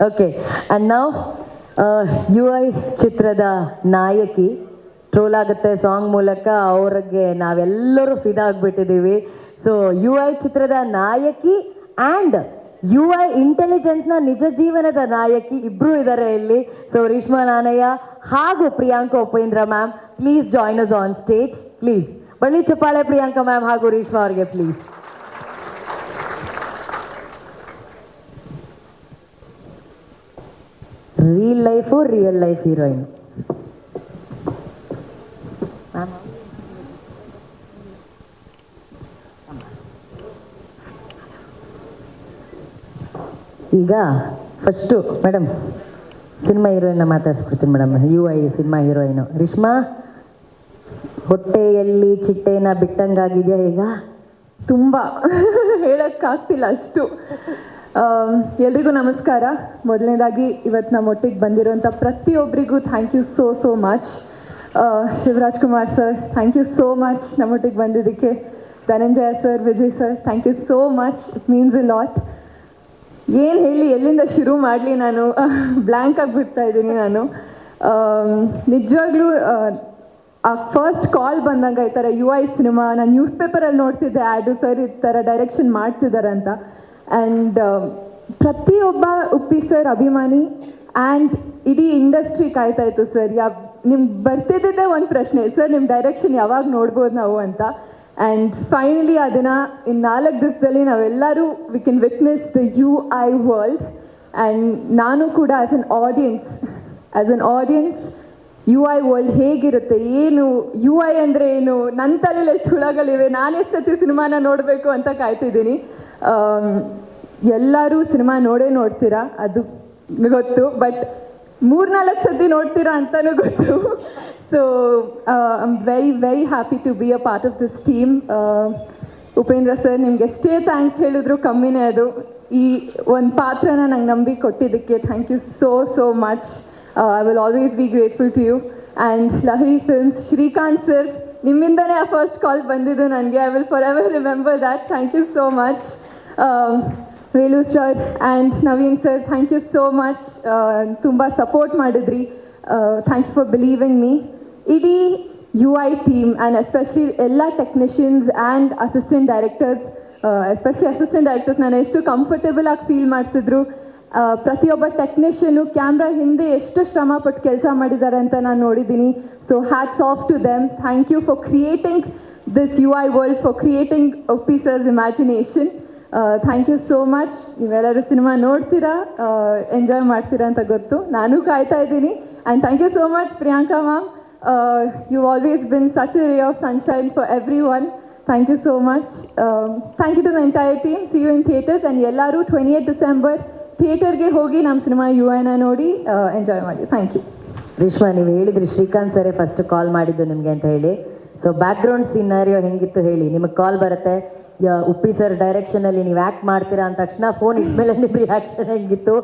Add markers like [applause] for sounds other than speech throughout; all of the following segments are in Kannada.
ಓಕೆ ಆ್ಯಂಡ್ ನಾವು ಯು ಐ ಚಿತ್ರದ ನಾಯಕಿ ಟ್ರೋಲ್ ಆಗುತ್ತೆ ಸಾಂಗ್ ಮೂಲಕ, ಅವ್ರಿಗೆ ನಾವೆಲ್ಲರೂ ಫಿದಾ ಆಗಿಬಿಟ್ಟಿದ್ದೀವಿ ಸೊ ಯು ಐ ಚಿತ್ರದ ನಾಯಕಿ ಆ್ಯಂಡ್ ಯು ಐ ಇಂಟೆಲಿಜೆನ್ಸ್ನ ನಿಜ ಜೀವನದ ನಾಯಕಿ ಇಬ್ಬರು ಇದ್ದಾರೆ ಇಲ್ಲಿ. ಸೊ ರೀಷ್ಮಾ ನಾನಯ್ಯ ಹಾಗೂ Priyanka Upendra ma'am please join us on stage please ಬಳ್ಳಿ ಚಪ್ಪಾಳೆ ಪ್ರಿಯಾಂಕಾ ಮ್ಯಾಮ್ ಹಾಗೂ ರೀಷ್ಮಾ ಅವರಿಗೆ please real life real life heroine ಈಗ ಫಸ್ಟು ಮೇಡಮ್ ಸಿನಿಮಾ ಹೀರೋಯಿನ್ನ ಮಾತಾಡ್ಸ್ಬಿಡ್ತೀನಿ madam U I cinema heroine Rishma ಹೊಟ್ಟೆಯಲ್ಲಿ ಚಿಟ್ಟೆನ ಬಿಟ್ಟಂಗಾಗಿದೆಯಾ ಈಗ? ತುಂಬ. [laughs] ಹೇಳೋಕ್ಕಾಗ್ತಿಲ್ಲ ಅಷ್ಟು. ಎಲ್ರಿಗೂ ನಮಸ್ಕಾರ. ಮೊದಲನೇದಾಗಿ ಇವತ್ತು ನಮ್ಮ ಒಟ್ಟಿಗೆ ಬಂದಿರೋಂಥ ಪ್ರತಿಯೊಬ್ಬರಿಗೂ thank you so so much Shivaraj Kumar sir thank you so much ನಮ್ಮೊಟ್ಟಿಗೆ ಬಂದಿದ್ದಕ್ಕೆ. Dhananjaya sir Vijay sir thank you so much it means a lot ಏನು ಹೇಳಿ ಎಲ್ಲಿಂದ ಶುರು ಮಾಡಲಿ ನಾನು? [laughs] ಬ್ಲ್ಯಾಂಕ್ ಆಗಿಬಿಡ್ತಾ ಇದ್ದೀನಿ ನಾನು. ನಿಜವಾಗ್ಲೂ, ಆ ಫಸ್ಟ್ ಕಾಲ್ ಬಂದಾಗ ಈ ಥರ ಯು ಐ ಸಿನಿಮಾ ನಾನು ನ್ಯೂಸ್ ಪೇಪರಲ್ಲಿ ನೋಡ್ತಿದ್ದೆ ಆ್ಯಡು ಸರ್ ಈ ಥರ ಡೈರೆಕ್ಷನ್ ಮಾಡ್ತಿದ್ದಾರೆ ಅಂತ ಆ್ಯಂಡ್ ಪ್ರತಿಯೊಬ್ಬ ಉಪ್ಪಿ ಸರ್ ಅಭಿಮಾನಿ ಆ್ಯಂಡ್ ಇಡೀ ಇಂಡಸ್ಟ್ರಿ ಕಾಯ್ತಾ ಇತ್ತು ಸರ್ ಯಾ ನಿಮ್ಗೆ ಬರ್ತಿದ್ದೇ ಒಂದು ಪ್ರಶ್ನೆ. ಸರ್ ನಿಮ್ಮ ಡೈರೆಕ್ಷನ್ ಯಾವಾಗ ನೋಡ್ಬೋದು ನಾವು ಅಂತ. ಆ್ಯಂಡ್ ಫೈನಲಿ ಅದನ್ನು ಇನ್ನು ನಾಲ್ಕು ದಿವಸದಲ್ಲಿ ನಾವೆಲ್ಲರೂ we can witness the U I world and ನಾನು ಕೂಡ as an audience as an audience U I world ಹೇಗಿರುತ್ತೆ, ಏನು ಯು ಐ ಅಂದರೆ ಏನು ನನ್ನ ತಲೆಯಲ್ಲಿ ಎಷ್ಟು ಹುಳಗಳಿವೆ ನಾನು ಸತಿ ಸಿನಿಮಾನ ನೋಡಬೇಕು ಅಂತ ಕಾಯ್ತಿದ್ದೀನಿ. ಎಲ್ಲರೂ ಸಿನಿಮಾ ನೋಡೇ ನೋಡ್ತೀರಾ? ಅದು ಗೊತ್ತು, ಬಟ್ ಮೂರ್ನಾಲ್ಕು ಸತಿ ನೋಡ್ತೀರಾ ಅಂತಲೂ ಗೊತ್ತು. So I'm very very happy to be a part of this team Upendra sir, ನಿಮ್ಗೆ ಎಷ್ಟೇ ಥ್ಯಾಂಕ್ಸ್ ಹೇಳಿದ್ರು ಕಮ್ಮಿನೇ ಅದು. ಈ ಒಂದು ಪಾತ್ರನ ನಂಗೆ ನಂಬಿ ಕೊಟ್ಟಿದ್ದಕ್ಕೆ thank you so so much I will always be grateful to you and Lahari films Srikanth sir ನಿಮ್ಮಿಂದಲೇ ಆ ಫಸ್ಟ್ ಕಾಲ್ ಬಂದಿದ್ದು ನನಗೆ. I will forever remember that thank you so much Velu sir and Naveen sir thank you so much ತುಂಬ ಸಪೋರ್ಟ್ ಮಾಡಿದ್ರಿ thank you for believing me ಇಡೀ U I team and especially ಎಲ್ಲ technicians and assistant directors especially assistant directors ನಾನು ಎಷ್ಟು ಕಂಫರ್ಟೇಬಲ್ ಆಗಿ ಫೀಲ್ ಮಾಡಿಸಿದ್ರು ಪ್ರತಿಯೊಬ್ಬ ಟೆಕ್ನಿಷಿಯನು ಕ್ಯಾಮ್ರಾ ಹಿಂದೆ ಎಷ್ಟು ಶ್ರಮ ಪಟ್ಟು ಕೆಲಸ ಮಾಡಿದ್ದಾರೆ ಅಂತ ನಾನು ನೋಡಿದ್ದೀನಿ so hats off to them thank you for creating this U I world for creating officers imagination thank you so much ನೀವೆಲ್ಲರೂ ಸಿನಿಮಾ ನೋಡ್ತೀರಾ? ಎಂಜಾಯ್ ಮಾಡ್ತೀರಾ ಅಂತ ಗೊತ್ತು. ನಾನು ಕಾಯ್ತಾ ಇದ್ದೀನಿ. And thank you so much Priyanka ma'am you always been such a ray of sunshine for everyone thank you so much thank you to the entire team see you in theatres and ಎಲ್ಲರೂ ಟ್ವೆಂಟಿ ಏಟ್ ಡಿಸೆಂಬರ್ ಥಿಯೇಟರ್ಗೆ ಹೋಗಿ ನಮ್ಮ ಸಿನಿಮಾ ಯು ಎನ ನೋಡಿ ಎಂಜಾಯ್ ಮಾಡಿ. ಥ್ಯಾಂಕ್ ಯು ರೇಷ್ಮಾ ನೀವು ಹೇಳಿದ್ರಿ ಶ್ರೀಕಾಂತ್ ಸರೇ ಫಸ್ಟ್ ಕಾಲ್ ಮಾಡಿದ್ದು ನಿಮಗೆ ಅಂತ ಹೇಳಿ. ಸೊ ಬ್ಯಾಕ್ಗ್ರೌಂಡ್ ಸಿನಾರಿಯೋ ಹೆಂಗಿತ್ತು ಹೇಳಿ? ನಿಮಗೆ ಕಾಲ್ ಬರುತ್ತೆ? ಉಪ್ಪಿ ಸರ್ ಡೈರೆಕ್ಷನಲ್ಲಿ ನೀವು ಆ್ಯಕ್ಟ್ ಮಾಡ್ತೀರಾ ಅಂದ ತಕ್ಷಣ ಫೋನ್ ಇದ್ಮೇಲೆ ನಿಮ್ಮ ರಿಯಾಕ್ಷನ್ ಹೆಂಗಿತ್ತು?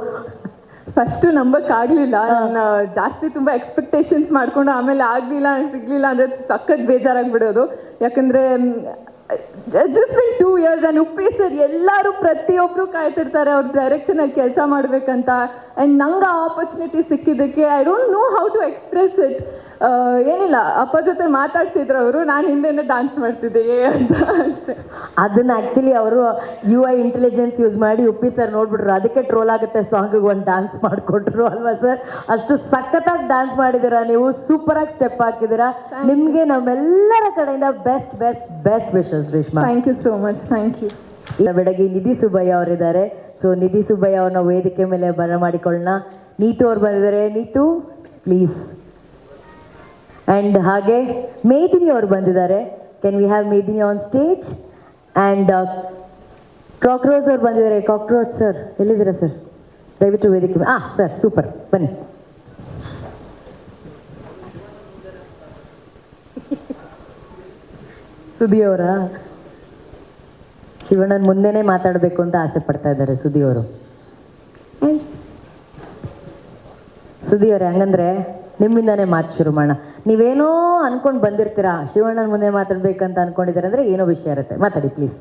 ಫಸ್ಟು ನಂಬಕ್ಕಾಗಲಿಲ್ಲ ನಾನು ಜಾಸ್ತಿ ತುಂಬ ಎಕ್ಸ್ಪೆಕ್ಟೇಷನ್ಸ್ ಮಾಡ್ಕೊಂಡು ಆಮೇಲೆ ಆಗಲಿಲ್ಲ ಸಿಗಲಿಲ್ಲ ಅಂದರೆ ಸಖತ್ ಬೇಜಾರಾಗ್ಬಿಡೋದು. ಯಾಕಂದರೆ just in two years and Uppi sir ಎಲ್ಲರೂ ಪ್ರತಿಯೊಬ್ಬರು ಕಾಯ್ತಿರ್ತಾರೆ ಅವ್ರ ಡೈರೆಕ್ಷನಲ್ಲಿ ಕೆಲಸ ಮಾಡಬೇಕಂತ. ಆ್ಯಂಡ್ ನಂಗೆ ಆ opportunity ಸಿಕ್ಕಿದ್ದಕ್ಕೆ I don't know how to express it ಏನಿಲ್ಲ ಅಪ್ಪ ಜೊತೆ ಮಾತಾಡ್ತಿದ್ರು ಅವರು ನಾನು ಹಿಂದೆನೇ ಡಾನ್ಸ್ ಮಾಡ್ತಿದ್ದೆ ಏ ಅಂತ ಅಷ್ಟೇ. ಅದನ್ನ ಆಕ್ಚುಲಿ ಅವರು ಯು ಐ ಇಂಟೆಲಿಜೆನ್ಸ್ ಯೂಸ್ ಮಾಡಿ ಉಪ್ಪಿ ಸರ್ ನೋಡ್ಬಿಟ್ರು ಅದಕ್ಕೆ ಟ್ರೋಲ್ ಆಗುತ್ತೆ ಸಾಂಗಿಗೆ ಒಂದು ಡಾನ್ಸ್ ಮಾಡಿಕೊಟ್ರು ಅಲ್ವಾ ಸರ್ ಅಷ್ಟು ಸಖತ್ತಾಗಿ ಡಾನ್ಸ್ ಮಾಡಿದ್ದೀರಾ ನೀವು ಸೂಪರಾಗಿ ಸ್ಟೆಪ್ ಹಾಕಿದ್ದೀರಾ ನಿಮಗೆ ನಮ್ಮೆಲ್ಲರ ಕಡೆಯಿಂದ best best best wishes Reshma thank you so much thank you ಇಲ್ಲ ಬೆಳಗ್ಗೆ ನಿಧಿ ಸುಬ್ಬಯ್ಯ ಅವರಿದ್ದಾರೆ. ಸೊ ನಿಧಿ ಸುಬ್ಬಯ್ಯ ಅವ್ರನ್ನ ವೇದಿಕೆ ಮೇಲೆ ಬರ ಮಾಡಿಕೊಳ್ಳೋಣ ನೀತು ಅವ್ರು ಬಂದಿದ್ದಾರೆ. ನೀತು ಪ್ಲೀಸ್ ಆ್ಯಂಡ್ ಹಾಗೆ ಮೇದಿನಿ ಅವರು ಬಂದಿದ್ದಾರೆ. Can we have Medini on stage and cockroach ಅವ್ರು ಬಂದಿದ್ದಾರೆ. ಕಾಕ್ರೋಚ್ ಸರ್ ಎಲ್ಲಿದ್ದೀರಾ ಸರ್ ದಯವಿಟ್ಟು ವೇದಿಕೆ ಹಾಂ ಸರ್ ಸೂಪರ್ ಬನ್ನಿ. ಸುದಿ ಅವರ? ಶಿವಣ್ಣನ ಮುಂದೆನೇ ಮಾತಾಡಬೇಕು ಅಂತ ಆಸೆ ಪಡ್ತಾ ಇದ್ದಾರೆ ಸುದಿ ಅವರು. ಸುದಿ ಅವರೇ, ಹಂಗಂದ್ರೆ ನಿಮ್ಮಿಂದಾನೇ ಮಾತು ಶುರು ಮಾಡೋಣ. ನೀವೇನೋ ಅನ್ಕೊಂಡು ಬಂದಿರ್ತೀರಾ ಶಿವಣ್ಣನ ಮುಂದೆ ಮಾತಾಡ್ಬೇಕಂತ ಅನ್ಕೊಂಡಿದ್ದಾರೆ ಅಂದ್ರೆ ಏನೋ ವಿಷಯ ಇರುತ್ತೆ. ಮಾತಾಡಿ ಪ್ಲೀಸ್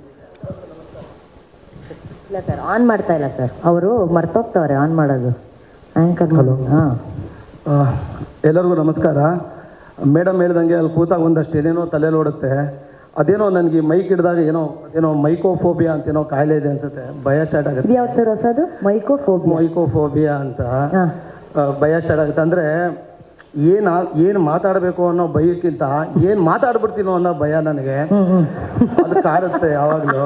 ಇಲ್ಲ ಸರ್ ಆನ್ ಮಾಡ್ತಾ ಇಲ್ಲ ಸರ್ ಅವರು ಮರ್ತೋಗ್ತವ್ರೆ ಆನ್ ಮಾಡೋದು. ಆ್ಯಂಕರ್ ಹಾಂ. ಆ, ಎಲ್ಲರಿಗೂ ನಮಸ್ಕಾರ. ಮೇಡಮ್ ಹೇಳ್ದಂಗೆ ಅಲ್ಲಿ ಕೂತಾಗ ಒಂದಷ್ಟು ಏನೇನೋ ತಲೆಯಲ್ಲಿ ಓಡುತ್ತೆ ಅದೇನೋ ನನಗೆ ಮೈಕ್ ಹಿಡಿದಾಗ ಏನೋ ಏನೋ ಮೈಕೋಫೋಬಿಯಾ ಅಂತ ಏನೋ ಕಾಯಿಲೆ ಇದೆ ಅನ್ಸುತ್ತೆ. ಭಯ ಸ್ಟಾರ್ಟ್ ಆಗುತ್ತೆ. ಯಾವ್ದು ಸರ್ ಹೊಸದು? ಮೈಕೋಫೋಬಿಯಾ ಮೈಕೋಫೋಬಿಯಾ ಅಂತ. ಹಾಂ. ಭಯ ಸ್ಟಾರ್ಟ್ ಆಗುತ್ತೆ. ಅಂದರೆ ಏನು ಏನು ಮಾತಾಡಬೇಕು ಅನ್ನೋ ಭಯಕ್ಕಿಂತ ಏನು ಮಾತಾಡ್ಬಿಡ್ತೀನೋ ಅನ್ನೋ ಭಯ ನನಗೆ. ಅದು ಕಾಡುತ್ತೆ ಯಾವಾಗಲೂ.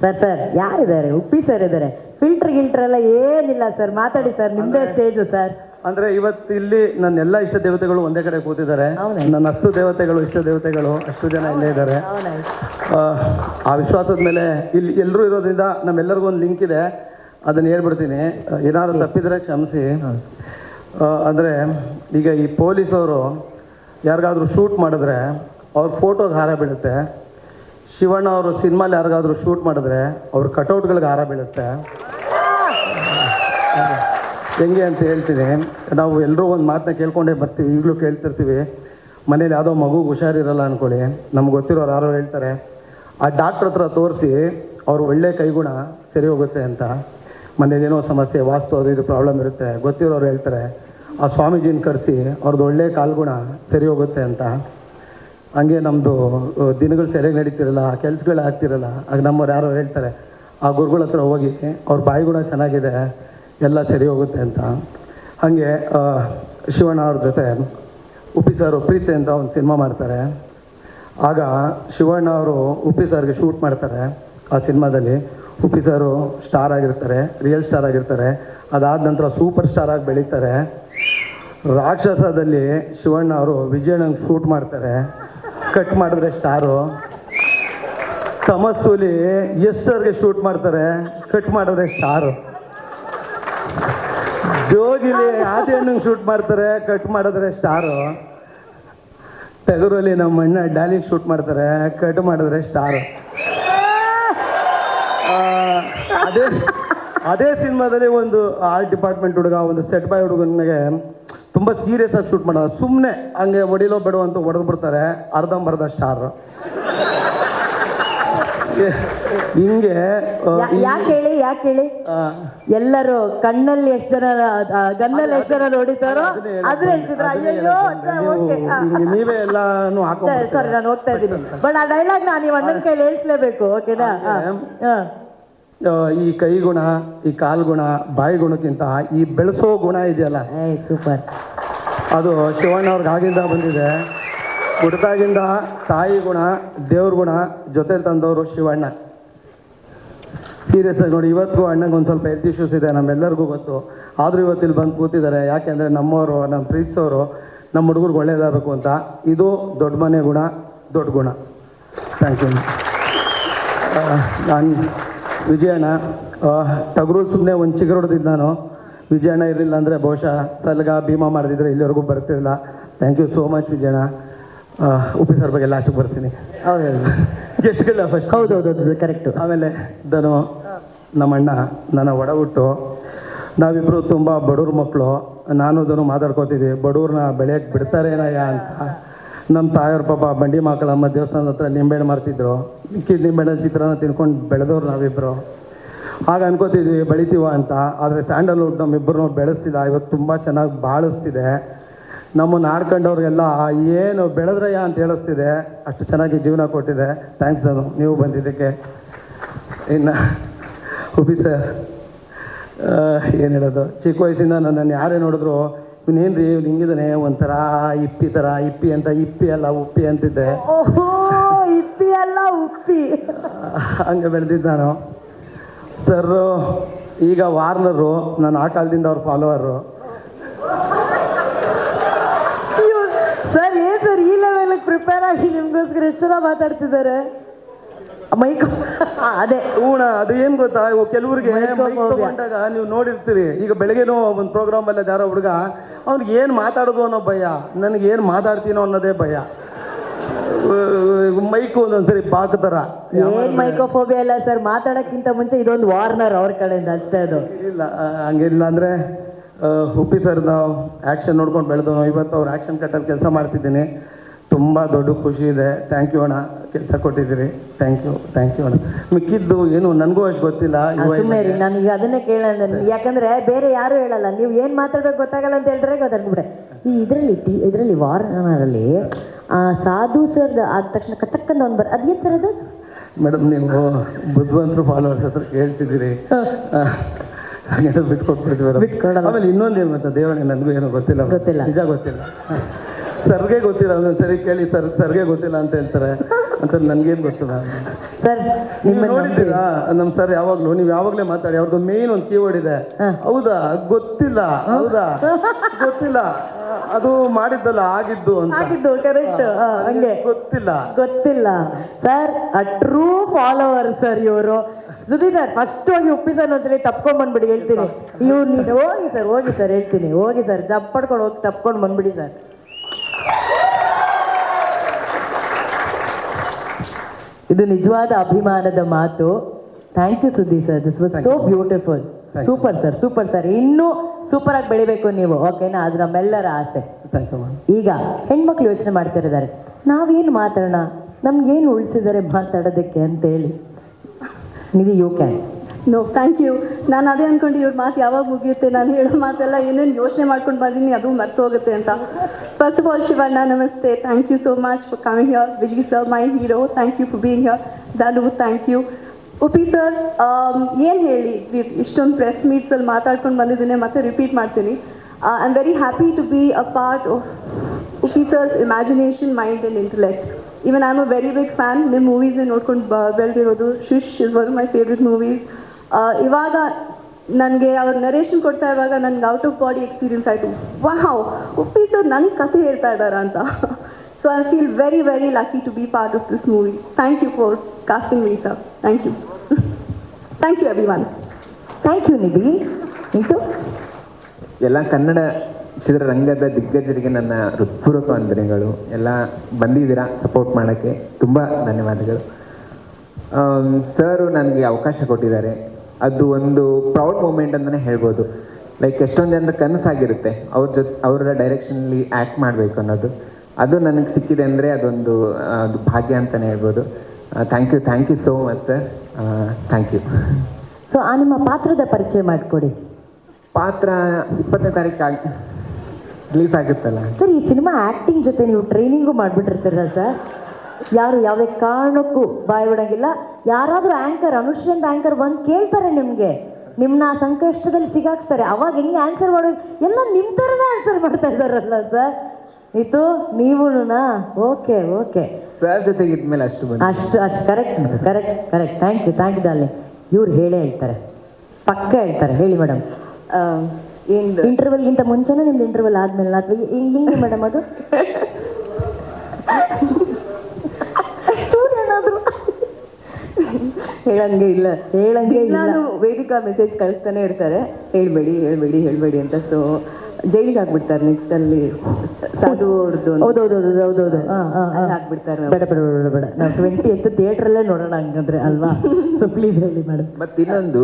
ಸರ್ ಸರ್ ಯಾರಿದ್ದಾರೆ? ಉಪ್ಪಿ ಸರ್ ಇದ್ದಾರೆ. ಫಿಲ್ಟರ್ ಗಿಲ್ಟರ್ ಎಲ್ಲ ಏನಿಲ್ಲ ಸರ್. ಮಾತಾಡಿ ಸರ್ ನಿಮ್ಮದೇ ಸ್ಟೇಜು ಸರ್. ಅಂದ್ರೆ ಇವತ್ತು ಇಲ್ಲಿ ನನ್ನ ಎಲ್ಲ ಇಷ್ಟ ದೇವತೆಗಳು ಒಂದೇ ಕಡೆ ಕೂತಿದ್ದಾರೆ? ನನ್ನ ಅಷ್ಟು ದೇವತೆಗಳು ಇಷ್ಟ ದೇವತೆಗಳು ಅಷ್ಟು ಜನ ಇಲ್ಲೇ ಇದ್ದಾರೆ. ಆ, ವಿಶ್ವಾಸದ ಮೇಲೆ ಇಲ್ಲಿ ಎಲ್ಲರೂ ಇರೋದ್ರಿಂದ ನಮ್ಮೆಲ್ಲರಿಗೂ ಒಂದು ಲಿಂಕ್ ಇದೆ. ಅದನ್ನ ಹೇಳ್ಬಿಡ್ತೀನಿ. ಏನಾದರೂ ತಪ್ಪಿದ್ರೆ ಕ್ಷಮಿಸಿ. ಅಂದ್ರೆ ಈಗ ಈ ಪೊಲೀಸವರು ಯಾರಿಗಾದರೂ ಶೂಟ್ ಮಾಡಿದ್ರೆ ಅವ್ರ ಫೋಟೋಗೆ ಹಾರ ಬೀಳುತ್ತೆ. ಶಿವಣ್ಣ ಅವರು ಸಿನಿಮಾಲಿ ಯಾರಿಗಾದರೂ ಶೂಟ್ ಮಾಡಿದ್ರೆ ಅವ್ರ ಕಟೌಟ್ಗಳಿಗೆ ಹಾರ ಬೀಳುತ್ತೆ. ಹೆಂಗೆ ಅಂತ ಹೇಳ್ತೀನಿ. ನಾವು ಎಲ್ಲರೂ ಒಂದು ಮಾತನ್ನ ಕೇಳ್ಕೊಂಡೇ ಬರ್ತೀವಿ. ಈಗಲೂ ಕೇಳ್ತಿರ್ತೀವಿ. ಮನೇಲಿ ಯಾವುದೋ ಮಗುಗೆ ಹುಷಾರಿರಲ್ಲ ಅಂದ್ಕೊಳ್ಳಿ ನಮ್ಗೆ ಗೊತ್ತಿರೋರು ಯಾರೋ ಹೇಳ್ತಾರೆ. ಆ ಡಾಕ್ಟ್ರ್ ಹತ್ರ ತೋರಿಸಿ ಅವ್ರ ಒಳ್ಳೆ ಕೈಗುಣ ಸರಿ ಹೋಗುತ್ತೆ ಅಂತ. ಮನೇಲಿ ಏನೋ ಸಮಸ್ಯೆ, ವಾಸ್ತು, ಅದು ಇದು ಪ್ರಾಬ್ಲಮ್ ಇರುತ್ತೆ. ಗೊತ್ತಿರೋರು ಹೇಳ್ತಾರೆ. ಆ ಸ್ವಾಮೀಜಿನ ಕರೆಸಿ ಅವ್ರದ್ದು ಒಳ್ಳೆಯ ಕಾಲ್ಗುಣ ಸರಿ ಹೋಗುತ್ತೆ ಅಂತ. ಹಂಗೆ ನಮ್ಮದು ದಿನಗಳು ಸರಿಯಾಗಿ ನಡೀತಿರಲ್ಲ, ಕೆಲಸಗಳು ಆಗ್ತಿರಲ್ಲ, ಆಗ ನಮ್ಮವ್ರು ಯಾರೋ ಹೇಳ್ತಾರೆ, ಆ ಗುರುಗಳ ಹತ್ರ ಹೋಗಿ, ಅವ್ರ ಬಾಯಿಗುಣ ಚೆನ್ನಾಗಿದೆ, ಎಲ್ಲ ಸರಿ ಹೋಗುತ್ತೆ ಅಂತ. ಹಾಗೆ ಶಿವಣ್ಣ ಅವ್ರ ಜೊತೆ ಉಪ್ಪಿ ಸರ್ ಪ್ರೀತಿ ಅಂತ ಒಂದು ಸಿನಿಮಾ ಮಾಡ್ತಾರೆ. ಆಗ ಶಿವಣ್ಣ ಅವರು ಉಪ್ಪಿ ಸರ್ಗೆ ಶೂಟ್ ಮಾಡ್ತಾರೆ ಆ ಸಿನಿಮಾದಲ್ಲಿ. ಉಪ್ಪಿ ಸರು ಸ್ಟಾರ್ ಆಗಿರ್ತಾರೆ ರಿಯಲ್ ಸ್ಟಾರ್ ಆಗಿರ್ತಾರೆ. ಅದಾದ ನಂತರ ಸೂಪರ್ ಸ್ಟಾರ್ ಆಗಿ ಬೆಳೀತಾರೆ. ರಾಕ್ಷಸದಲ್ಲಿ ಶಿವಣ್ಣ ಅವರು ವಿಜಯಣ್ಣಂಗೆ ಶೂಟ್ ಮಾಡ್ತಾರೆ. ಕಟ್ ಮಾಡಿದ್ರೆ ಸ್ಟಾರು ತಮಸ್ಸುಲಿ ಎಸ್ಟರ್ಗೆ ಶೂಟ್ ಮಾಡ್ತಾರೆ. ಕಟ್ ಮಾಡಿದ್ರೆ ಸ್ಟಾರು ಜೋಗಿಲಿ ಆದಿ ಹಣ್ಣಂಗೆ ಶೂಟ್ ಮಾಡ್ತಾರೆ. ಕಟ್ ಮಾಡಿದ್ರೆ ಸ್ಟಾರು ಟಗರಲ್ಲಿ ನಮ್ಮ ಅಣ್ಣ ಡ್ಯಾಲಿಗೆ ಶೂಟ್ ಮಾಡ್ತಾರೆ. ಕಟ್ ಮಾಡಿದ್ರೆ ಸ್ಟಾರು ಅದೇ ಅದೇ ಸಿನಿಮಾದಲ್ಲಿ ಒಂದು ಆರ್ಟ್ ಡಿಪಾರ್ಟ್ಮೆಂಟ್ ಹುಡುಗ ಒಂದು ಸೆಟ್ ಬಾಯ್ ಹುಡುಗನಿಗೆ ತುಂಬ ಸೀರಿಯಸ್ ಆಗಿ ಶೂಟ್ ಮಾಡೋದು ಸುಮ್ಮನೆ ಹಂಗೆ ಒಡಿಲೋ ಬೇಡ ಅಂತ ಹೊಡೆದು ಬಿಡ್ತಾರೆ. ಅರ್ಧಂಬರ್ಧ ಸ್ಟಾರ್ ಹಿಂಗೆ ಯಾಕೆ ಹೇಳಿ ಯಾಕೆ ಹೇಳಿ? ಎಲ್ಲರೂ ಕಣ್ಣಲ್ಲಿ ಎಷ್ಟು ಜನ ಗನ್ನಲ್ಲಿ ಎಷ್ಟು ಜನ ನೋಡಿದಾರೋ ಅದ್ರ ಹೇಳ್ತಿದ್ರು. ಅಯ್ಯೋ. ನೀವು ಎಲ್ಲಾನು ಸರಿ ನಾನು ಹೋಗ್ತಾ ಇದ್ದೀನಿ. ಬಟ್ ಆ ಡೈಲಾಗ್ ನಾನು ನೀವು ಅಣ್ಣನ ಕೈಲಿ ಹೇಳ್ಸ್ಲೇಬೇಕು ಓಕೆನಾ ಈ ಕೈ ಗುಣ ಈ ಕಾಲ್ ಗುಣ ಬಾಯಿ ಗುಣಕ್ಕಿಂತ ಈ ಬೆಳೆಸೋ ಗುಣ ಇದೆಯಲ್ಲ? ಸೂಪರ್. ಅದು ಶಿವಣ್ಣ ಅವ್ರಿಗೆ ಆಗಿಂದ ಬಂದಿದೆ. ಹುಡ್ತಾಗಿಂದ ತಾಯಿ ಗುಣ ದೇವ್ರ ಗುಣ ಜೊತೆ ತಂದವರು ಶಿವಣ್ಣ. ಸೀರಿಯಸ್ ಆಗಿ ನೋಡಿ ಇವತ್ತು ಅಣ್ಣಂಗೆ ಒಂದು ಸ್ವಲ್ಪ ಹೆಲ್ತ್ ಇಶ್ಯೂಸ್ ಇದೆ ನಮ್ಮೆಲ್ಲರಿಗೂ ಗೊತ್ತು. ಆದರೂ ಇವತ್ತು ಇಲ್ಲಿ ಬಂದು ಕೂತಿದ್ದಾರೆ. ಯಾಕೆಂದರೆ ನಮ್ಮವರು ನಮ್ಮ ಪ್ರೀತಿಸೋರು ನಮ್ಮ ಹುಡುಗರಿಗೆ ಒಳ್ಳೇದಾಗಬೇಕು ಅಂತ. ಇದು ದೊಡ್ಡ ಮನೆ ಗುಣ ದೊಡ್ಡ ಗುಣ. ಥ್ಯಾಂಕ್ ಯು ನಾನು ವಿಜಯಣ್ಣ ಟಗರು ಸುಮ್ಮನೆ ಒಂದು ಚಿಗುರು ಹೊಡೆದಿದ್ದು ನಾನು. ವಿಜಯಣ್ಣ ಇರಲಿಲ್ಲ ಅಂದರೆ ಬಹುಶಃ ಸಲ್ಗ ಭೀಮಾ ಮಾಡಿದ್ರೆ ಇಲ್ಲಿವರೆಗೂ ಬರ್ತಿರಲಿಲ್ಲ. Thank you so much Vijayanna. Uppi sir ಬಗ್ಗೆ ಲಾಸ್ಟಿಗೆ ಬರ್ತೀನಿ. ಹೌದೌದು ಫಸ್ಟ್ ಹೌದು ಹೌದು ಕರೆಕ್ಟು ಆಮೇಲೆ ಧನು ನಮ್ಮಣ್ಣ ನನ್ನ ಒಡ ಹುಟ್ಟು ನಾವಿಬ್ಬರು ತುಂಬ ಬಡವ್ರ ಮಕ್ಕಳು ನಾನು ಅದನ್ನು ಮಾತಾಡ್ಕೋತಿದ್ವಿ. ಬಡವ್ರನ್ನ ಬೆಳೆಯಕ್ಕೆ ಬಿಡ್ತಾರೇನಯ್ಯ ಅಂತ. ನಮ್ಮ ತಾಯವ್ರ ಪಾಪ ಬಂಡಿ ಮಕ್ಕಳಮ್ಮ ದೇವಸ್ಥಾನದ ಹತ್ರ ನಿಂಬೆಹಣ್ಣು ಮಾರ್ತಿದ್ರು. ನಿಂಬೆಹಣ್ಣು ಚಿತ್ರಾನ್ನ ತಿನ್ಕೊಂಡು ಬೆಳೆದವ್ರು ನಾವಿಬ್ಬರು ಆಗ ಅನ್ಕೋತಿದ್ವಿ, ಬೆಳಿತೀವ ಅಂತ. ಆದರೆ ಸ್ಯಾಂಡಲ್ವುಡ್ ನಮ್ಮಿಬ್ಬರನ್ನು ಬೆಳೆಸ್ತಿಲ್ಲ. ಇವತ್ತು ತುಂಬ ಚೆನ್ನಾಗಿ ಬಾಳಿಸ್ತಿದೆ. ನಮ್ಮನ್ನು ಆಡ್ಕೊಂಡವ್ರಿಗೆಲ್ಲ ಏನು ಬೆಳೆದ್ರಯ್ಯ? ಅಂತ ಹೇಳಿಸ್ತಿದೆ. ಅಷ್ಟು ಚೆನ್ನಾಗಿ ಜೀವನ ಕೊಟ್ಟಿದೆ. ಥ್ಯಾಂಕ್ಸ್ ನಾನು ನೀವು ಬಂದಿದ್ದಕ್ಕೆ. ಇನ್ನು ಹುಬ್ಬಿ ಸರ್ ಏನು ಹೇಳೋದು? ಚಿಕ್ಕ ವಯಸ್ಸಿಂದ ನನ್ನನ್ನು ಯಾರೇ ನೋಡಿದ್ರು ಇವನೇನು ರೀ ಇವ್ನು ಒಂಥರ ಇಪ್ಪಿ ಥರ ಇಪ್ಪಿ ಅಂತ ಇಪ್ಪಿ ಅಲ್ಲ ಉಪ್ಪಿ ಅಂತಿದ್ದೆ. ಓಹೋ ಇಪ್ಪಿ ಅಲ್ಲ ಉಪ್ಪಿ. [laughs] ಹಂಗೆ ಬೆಳೆದಿದ್ದ ನಾನು. ಸರ್ ಈಗ ವಾರ್ನರು ನಾನು ಆ ಕಾಲದಿಂದ ಅವ್ರ ಫಾಲೋವರು ಸರ್ ಏನ್ ಸರ್ ಈ ಲೆವೆಲ್ ಪ್ರಿಪೇರ್ ಆಗಿ ನಿಮ್ಗೋಸ್ಕರ ಎಷ್ಟು ಜನ ಮಾತಾಡ್ತಿದ್ದಾರೆ? ಮೈಕ್ [laughs] ಅದೇ ಊಣ ಅದು ಏನು ಗೊತ್ತಾ? ಕೆಲವರಿಗೆ. ಮೈಕ್ ತಗೊಂಡಾಗ ನೀವು ನೋಡಿರ್ತೀರಿ. ಈಗ ಬೆಳಗ್ಗೆನೂ ಒಂದು ಪ್ರೋಗ್ರಾಮ್ ಅಲ್ಲ ಯಾರೋ ಹುಡುಗ ಅವ್ನಿಗೆ ಏನು ಮಾತಾಡೋದು ಅನ್ನೋ ಭಯ ನನಗೆ ಏನು ಮಾತಾಡ್ತೀನೋ ಅನ್ನೋದೇ ಭಯ. ಮೈಕು ಒಂದೊಂದ್ಸರಿ ಪಾಕ ಥರ ಏನ್ ಮೈಕೋಫೋಬಿಯಾ ಅಲ್ಲ ಸರ್ ಮಾತಾಡೋಕ್ಕಿಂತ ಮುಂಚೆ ಇದೊಂದು ವಾರ್ನರ್ ಅವ್ರ ಕಡೆಯಿಂದ ಅಷ್ಟೇ ಅದು. ಇಲ್ಲ ಹಂಗಿಲ್ಲ ಅಂದರೆ ಹುಪ್ಪಿ ಸರ್ ನಾವು ಆ್ಯಕ್ಷನ್ ನೋಡ್ಕೊಂಡು ಬೆಳೆದು ಇವತ್ತು ಅವ್ರು ಆ್ಯಕ್ಷನ್ ಕಟ್ಟಲ್ಲಿ ಕೆಲಸ ಮಾಡ್ತಿದ್ದೀನಿ. ತುಂಬ ದೊಡ್ಡ ಖುಷಿ ಇದೆ. ಥ್ಯಾಂಕ್ ಯು ಅಣ್ಣ. ಕೆಲಸ ಕೊಟ್ಟಿದ್ದೀರಿ. ಥ್ಯಾಂಕ್ ಯು ಥ್ಯಾಂಕ್ ಯು ಅಣ್ಣ. ಮಿಕ್ಕಿದ್ದು ಏನು ನನಗೂ ಅಷ್ಟು ಗೊತ್ತಿಲ್ಲ. ಸುಮ್ಮನೆ ರೀ ನಾನು ಈಗ ಅದನ್ನೇ ಕೇಳೋಣ ಯಾಕಂದ್ರೆ ಬೇರೆ ಯಾರು ಹೇಳಲ್ಲ. ನೀವು ಏನ್ ಮಾತಾಡಬೇಕು ಗೊತ್ತಾಗಲ್ಲ ಅಂತ ಹೇಳಿದ್ರೆ ಗೊತ್ತಾಗ್ಬಿಡ್ರೆ ಈ ಇದರಲ್ಲಿ ಟಿ ಇದರಲ್ಲಿ ವಾರನಲ್ಲಿ ಆ ಸಾಧು ಸರ್ ಆದ ತಕ್ಷಣ ಕಚಕ್ಕಂದ ಒಂದು ಬರ್ ಅದೇ ಸರ್ ಅದು? ಮೇಡಮ್ ನೀವು ಬುದ್ಧಿವಂತರು ಫಾಲೋವರ್ಸ್ ಹತ್ರ ಕೇಳ್ತಿದ್ದೀರಿ. ಬಿಟ್ಕೊಟ್ಬಿಡ್ತೀವಿ. ಆಮೇಲೆ ಇನ್ನೊಂದು ಏನು ಗೊತ್ತಾ ದೇವಣ್ಣ ನನಗೂ ಏನೋ ಗೊತ್ತಿಲ್ಲ ಗೊತ್ತಿಲ್ಲ. ನಿಜ ಗೊತ್ತಿಲ್ಲ. ಸರ್ಗೆ ಗೊತ್ತಿಲ್ಲ ಒಂದೊಂದು ಸರಿ ಕೇಳಿ ಸರ್ ಸರ್ಗೆ ಗೊತ್ತಿಲ್ಲ ಅಂತ ಹೇಳ್ತಾರೆ. ಅಂತ ನನ್ಗೇನ್ ಗೊತ್ತಿಲ್ಲ. ಸರ್ ನೀವು ನೋಡಿದ್ದೀರಾ? ನಮ್ಮ ಸರ್ ಯಾವಾಗ್ಲೂ ನೀವು ಯಾವಾಗಲೇ ಮಾತಾಡಿ ಅವ್ರದ್ದು ಮೇನ್ ಒಂದು ಕೀವರ್ಡ್ ಇದೆ. ಹೌದಾ? ಗೊತ್ತಿಲ್ಲ. ಹೌದಾ? ಗೊತ್ತಿಲ್ಲ. ಅದು ಮಾಡಿದ್ದಲ್ಲ ಆಗಿದ್ದು ಅಂತ. ಆಗಿದ್ದು ಕರೆಕ್ಟ್ ಹಂಗೆ. ಗೊತ್ತಿಲ್ಲ. ಗೊತ್ತಿಲ್ಲ. Sir a true follower sir ಇವರು. ಸುದಿ ಸರ್ ಫಸ್ಟ್ ಹೋಗಿ ಉಪ್ಪಿ ಸರ್ ಅಂತೇಳಿ ತಪ್ಕೊಂಡ್ ಬಂದ್ಬಿಡಿ ಹೇಳ್ತೀನಿ. ಇವ್ರು ನೀನು ಹೋಗಿ ಸರ್ ಹೋಗಿ ಸರ್ ಹೇಳ್ತೀನಿ. ಹೋಗಿ ಸರ್ ಜಪ್ಪಡ್ಕೊಂಡು ಹೋಗಿ ತಪ್ಕೊಂಡು ಬಂದ್ಬಿಡಿ ಸರ್. ಇದು ನಿಜವಾದ ಅಭಿಮಾನದ ಮಾತು. Thank you Sudi sir this was so beautiful super sir super sir ಇನ್ನೂ ಸೂಪರ್ ಆಗಿ ಬೆಳಿಬೇಕು ನೀವು ಓಕೆನಾ ಅದು ನಮ್ಮೆಲ್ಲರ ಆಸೆ. ಈಗ ಹೆಣ್ಮಕ್ಳು ಯೋಚನೆ ಮಾಡ್ತಿರಿದ್ದಾರೆ ನಾವೇನು ಮಾತಾಡೋಣ? ನಮ್ಗೇನು ಉಳಿಸಿದ್ದಾರೆ ಮಾತಾಡೋದಕ್ಕೆ ಅಂತೇಳಿ. ನೀವು you can know thank you ನಾನು ಅದೇ ಅನ್ಕೊಂಡು ಇವ್ರ ಮಾತು ಯಾವಾಗ ಮುಗಿಯುತ್ತೆ? ನಾನು ಹೇಳೋ ಮಾತೆಲ್ಲ ಏನೇನು ಯೋಚನೆ ಮಾಡ್ಕೊಂಡು ಬಂದೀನಿ, ಅದು ಮರ್ತು ಹೋಗುತ್ತೆ ಅಂತ. ಫಸ್ಟ್ ಆಫ್ ಆಲ್ ಶಿವಣ್ಣ, ನಮಸ್ತೆ. Thank you so much for coming here Vijay sir my hero thank you for being here Daali thank you Uppi sir ಏನು ಹೇಳಿ? ಇಷ್ಟೊಂದು ಪ್ರೆಸ್ ಮೀಟ್ಸಲ್ಲಿ ಮಾತಾಡ್ಕೊಂಡು ಬಂದಿದ್ದೀನಿ, ಮತ್ತೆ ರಿಪೀಟ್ ಮಾಡ್ತೀನಿ. I am very happy to be a part of Uppi sir's imagination mind and intellect even I am a very big fan ನಿಮ್ಮ ಮೂವೀಸ್ ನೋಡ್ಕೊಂಡು ಬೆಳೆದಿರೋದು Shh is one my favourite movies ಇವಾಗ ನನಗೆ ಅವ್ರ ನರೇಷನ್ ಕೊಡ್ತಾ ಇರುವಾಗ ನನಗೆ ಔಟ್ ಆಫ್ ಬಾಡಿ ಎಕ್ಸ್ಪೀರಿಯನ್ಸ್ ಆಯಿತು. ವಾವ್ ಉಪ್ಪಿ ಸರ್ ನನಗೆ ಕಥೆ ಹೇಳ್ತಾ ಇದ್ದಾರಾ ಅಂತ. So I feel very very lucky to be part of this movie thank you for casting me sir thank you thank you everyone thank you Nidhi into ಎಲ್ಲ ಕನ್ನಡ ಚಿತ್ರರಂಗದ ದಿಗ್ಗಜರಿಗೆ ನನ್ನ ಹೃತ್ಪೂರ್ವಕ ವಂದನೆಗಳು. ಎಲ್ಲ ಬಂದಿದ್ದೀರಾ ಸಪೋರ್ಟ್ ಮಾಡೋಕ್ಕೆ? ತುಂಬ ಧನ್ಯವಾದಗಳು. ಸರು ನನಗೆ ಅವಕಾಶ ಕೊಟ್ಟಿದ್ದಾರೆ. ಅದು ಒಂದು ಪ್ರೌಡ್ ಮೂಮೆಂಟ್ ಅಂತಲೇ ಹೇಳ್ಬೋದು. ಲೈಕ್ ಎಷ್ಟೊಂದು ಜನರ ಕನಸಾಗಿರುತ್ತೆ ಅವ್ರ ಜೊತೆ ಅವರ ಡೈರೆಕ್ಷನಲ್ಲಿ ಆ್ಯಕ್ಟ್ ಮಾಡಬೇಕು ಅನ್ನೋದು. ಅದು ನನಗೆ ಸಿಕ್ಕಿದೆ ಅಂದರೆ ಅದೊಂದು ಅದು ಭಾಗ್ಯ ಅಂತಲೇ ಹೇಳ್ಬೋದು. Thank you thank you so much sir thank you so ಆ ನಿಮ್ಮ ಪಾತ್ರದ ಪರಿಚಯ ಮಾಡಿಕೊಡಿ. ಪಾತ್ರ ಇಪ್ಪತ್ತನೇ ತಾರೀಕು ರಿಲೀಸ್ ಆಗುತ್ತಲ್ಲ. ಸರ್ ಈ ಸಿನಿಮಾ ಆ್ಯಕ್ಟಿಂಗ್ ಜೊತೆ ನೀವು ಟ್ರೈನಿಂಗು ಮಾಡಿಬಿಟ್ಟಿರ್ತೀರ ಸರ್ ಯಾರು ಯಾವುದೇ ಕಾರಣಕ್ಕೂ ಬಾಯ್ ಬಿಡಂಗಿಲ್ಲ. ಯಾರಾದರೂ ಆ್ಯಂಕರ್ ಅನುಶ್ರೀಂತ ಆ್ಯಂಕರ್ ಬಂದು ಕೇಳ್ತಾರೆ ನಿಮಗೆ. ನಿಮ್ಮನ್ನ ಆ ಸಂಕಷ್ಟದಲ್ಲಿ ಸಿಗಾಕ್ಸ್ತಾರೆ. ಅವಾಗ ಹೆಂಗೆ ಆನ್ಸರ್ ಮಾಡೋದು ಎಲ್ಲ ನಿಮ್ಮ ಥರನೇ ಆನ್ಸರ್ ಮಾಡ್ತಾ ಇದ್ದಾರಲ್ಲ ಸರ್ ಇತ್ತು ನೀವುನಾ ಓಕೆ ಓಕೆ ಸರ್ ಜೊತೆಗೆ ಇದ್ಮೇಲೆ ಅಷ್ಟು ಅಷ್ಟು ಅಷ್ಟು correct correct correct thank you thank you darling ಇವ್ರು ಹೇಳೇ ಹೇಳ್ತಾರೆ. ಪಕ್ಕ ಹೇಳ್ತಾರೆ. ಹೇಳಿ ಮೇಡಮ್ ಏನು ಇಂಟರ್ವಲ್ಗಿಂತ ಮುಂಚೆನೇ ನಿಮ್ದು ಇಂಟರ್ವಲ್ ಆದ್ಮೇಲೆ ಅಥವಾ ಹಿಂಗೆ ಮೇಡಮ್ ಅದು. [laughs] ಹೇಳಂಗೆ ಇಲ್ಲ ಹೇಳಂಗೆ. ನಾನು ವೇದಿಕಾ ಮೆಸೇಜ್ ಕಳಿಸ್ತಾನೆ ಇರ್ತಾರೆ. ಹೇಳ್ಬೇಡಿ ಹೇಳ್ಬೇಡಿ ಹೇಳ್ಬೇಡಿ ಅಂತ. ಸೊ ಜೈಲಿಗೆ ಹಾಕ್ಬಿಡ್ತಾರೆ ನೆಕ್ಸ್ಟ್ ಅಲ್ಲಿ. ಸಾಧು ಅವ್ರದ್ದು ಹೌದೌದು ಹೌದು ಹಾಂ ಹಾಂ ಅಲ್ಲಿ ಹಾಕ್ಬಿಡ್ತಾರೆ ಬೇಡ ಬೇಡ ಬೇಡ ಬೇಡ ನಾವು ಟ್ವೆಂಟಿ ಎತ್ತು ಥಿಯೇಟ್ರಲ್ಲೇ ನೋಡೋಣ ಹಂಗಂದ್ರೆ ಅಲ್ವಾ? ಸೊ ಪ್ಲೀಸ್ ಹೇಳಿ ಮೇಡಮ್ ಮತ್ತೆ ಇನ್ನೊಂದು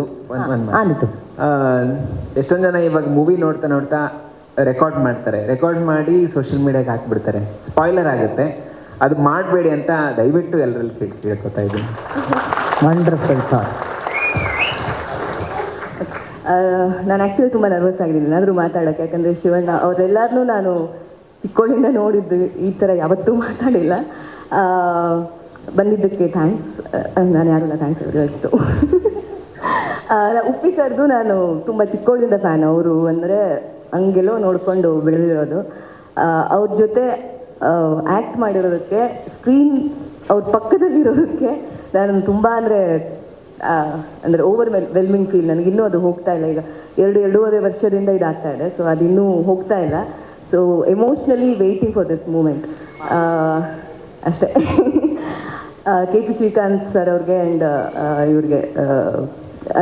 ಆನಿತು. ಆ, ಎಷ್ಟೊಂದ್ ಜನ ಇವಾಗ ಮೂವಿ ನೋಡ್ತಾ ನೋಡ್ತಾ ರೆಕಾರ್ಡ್ ಮಾಡ್ತಾರೆ. ರೆಕಾರ್ಡ್ ಮಾಡಿ ಸೋಷಿಯಲ್ ಮೀಡಿಯಾಗೆ ಹಾಕ್ಬಿಡ್ತಾರೆ. ಸ್ಪಾಯ್ಲರ್ ಆಗುತ್ತೆ. ಅದು ಮಾಡಬೇಡಿ ಅಂತ ದಯವಿಟ್ಟು ಎಲ್ಲರಲ್ಲಿ ಕೇಳಿಸಿ ಹೇಳ್ಕೊತಾ ಇದ್ದೀನಿ ವಂಡರ್ಫುಲ್ ಥಾಟ್ ನಾನು ಆ್ಯಕ್ಚುಲಿ ತುಂಬ ನರ್ವಸ್ ಆಗಿದ್ದೀನಿ. ಏನಾದರೂ ಮಾತಾಡೋಕ್ಕೆ. ಯಾಕಂದರೆ ಶಿವಣ್ಣ ಅವರೆಲ್ಲರನ್ನೂ ನಾನು ಚಿಕ್ಕವಳಿಂದ ನೋಡಿದ್ದು ಈ ಥರ ಯಾವತ್ತೂ ಮಾತಾಡಿಲ್ಲ. ಬಂದಿದ್ದಕ್ಕೆ ಥ್ಯಾಂಕ್ಸ್ ನಾನು ಯಾರೂ ಥ್ಯಾಂಕ್ಸ್ ಹೇಳಿತ್ತು ಉಪ್ಪಿ ಸರ್ದು ನಾನು ತುಂಬ ಚಿಕ್ಕವಳಿಂದ ಫ್ಯಾನ್ ಅವರು ಅಂದರೆ ಹಂಗೆಲ್ಲೋ ನೋಡಿಕೊಂಡು ಬೆಳೆದಿರೋದು. ಅವ್ರ ಜೊತೆ ಆ್ಯಕ್ಟ್ ಮಾಡಿರೋದಕ್ಕೆ ಸ್ಕ್ರೀನ್ ಅವ್ರ ಪಕ್ಕದಲ್ಲಿರೋದಕ್ಕೆ ನಾನು ತುಂಬ ಅಂದರೆ ಅಂದರೆ ಓವರ್ ವೆಲ್ ವೆಲ್ಮಿಂಗ್ ಫೀಲ್ ನನಗೆ ಇನ್ನೂ ಅದು ಹೋಗ್ತಾ ಇಲ್ಲ. ಈಗ ಎರಡು, ಎರಡೂವರೆ ವರ್ಷದಿಂದ ಇದಾಗ್ತಾ ಇದೆ. ಸೊ ಇನ್ನೂ ಹೋಗ್ತಾ ಇಲ್ಲ. So emotionally waiting for this moment ಅಷ್ಟೇ. ಕೆ ಪಿ ಶ್ರೀಕಾಂತ್ ಸರ್ ಅವ್ರಿಗೆ ಆ್ಯಂಡ್ ಇವ್ರಿಗೆ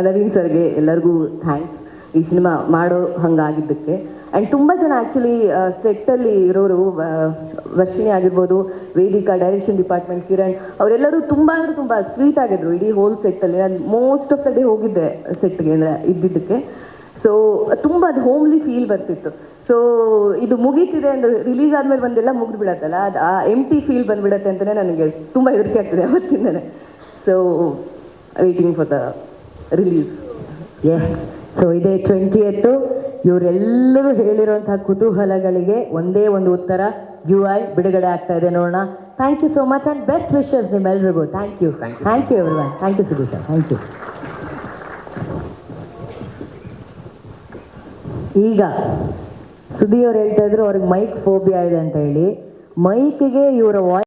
ನವೀನ್ ಸರ್ಗೆ ಎಲ್ಲರಿಗೂ ಥ್ಯಾಂಕ್ಸ್ ಈ ಸಿನಿಮಾ ಮಾಡೋ ಹಂಗಾಗಿದ್ದಕ್ಕೆ. ಆ್ಯಂಡ್ ತುಂಬ ಜನ ಆ್ಯಕ್ಚುಲಿ ಸೆಟ್ಟಲ್ಲಿ ಇರೋರು ವರ್ಷಿಣಿ ಆಗಿರ್ಬೋದು, ವೇದಿಕಾ ಡೈರೆಕ್ಷನ್ ಡಿಪಾರ್ಟ್ಮೆಂಟ್ ಕಿರಣ್, ಅವರೆಲ್ಲರೂ ತುಂಬ ಅಂದರೆ ತುಂಬ ಸ್ವೀಟ್ ಆಗಿದ್ರು ಇಡೀ ಹೋಲ್ ಸೆಟ್ಟಲ್ಲಿ ನಾನು ಮೋಸ್ಟ್ ಆಫ್ ದ ಡೇ ಹೋಗಿದ್ದೆ ಸೆಟ್ಗೆ ಅಂದರೆ ಇದ್ದಿದ್ದಕ್ಕೆ. ಸೊ ತುಂಬ ಅದು ಹೋಮ್ಲಿ ಫೀಲ್ ಬರ್ತಿತ್ತು. ಸೊ ಇದು ಮುಗೀತಿದೆ ಅಂದ್ರೆ ರಿಲೀಸ್ ಆದಮೇಲೆ ಒಂದೆಲ್ಲ ಮುಗಿದು ಬಿಡತ್ತಲ್ಲ ಅದು ಆ ಎಂ ಟಿ ಫೀಲ್ ಬಂದ್ಬಿಡತ್ತೆ ಅಂತಲೇ ನನಗೆ ತುಂಬ ಹೆದರಿಕೆ ಆಗ್ತದೆ ಅವತ್ತಿಂದನೇ. So waiting for the release yes so ಇದೇ ಟ್ವೆಂಟಿ ಎತ್ತು ಇವರೆಲ್ಲರೂ ಹೇಳಿರುವಂತಹ ಕುತೂಹಲಗಳಿಗೆ ಒಂದೇ ಒಂದು ಉತ್ತರ ಯು ಐ ಬಿಡುಗಡೆ ಆಗ್ತಾ ಇದೆ ನೋಡೋಣ. Thank you so much and best wishes ನಿಮ್ಮೆಲ್ರಿಗೂ. Thank you. Thank you everyone thank you Sudeep sir thank you ಈಗ ಸುದಿ ಅವ್ರು ಹೇಳ್ತಾ ಇದ್ರು ಅವ್ರಿಗೆ ಮೈಕ್ ಫೋಬಿಯಾ ಇದೆ ಅಂತ ಹೇಳಿ. ಮೈಕಿಗೆ ಇವರ ವಾಯ್ಸ್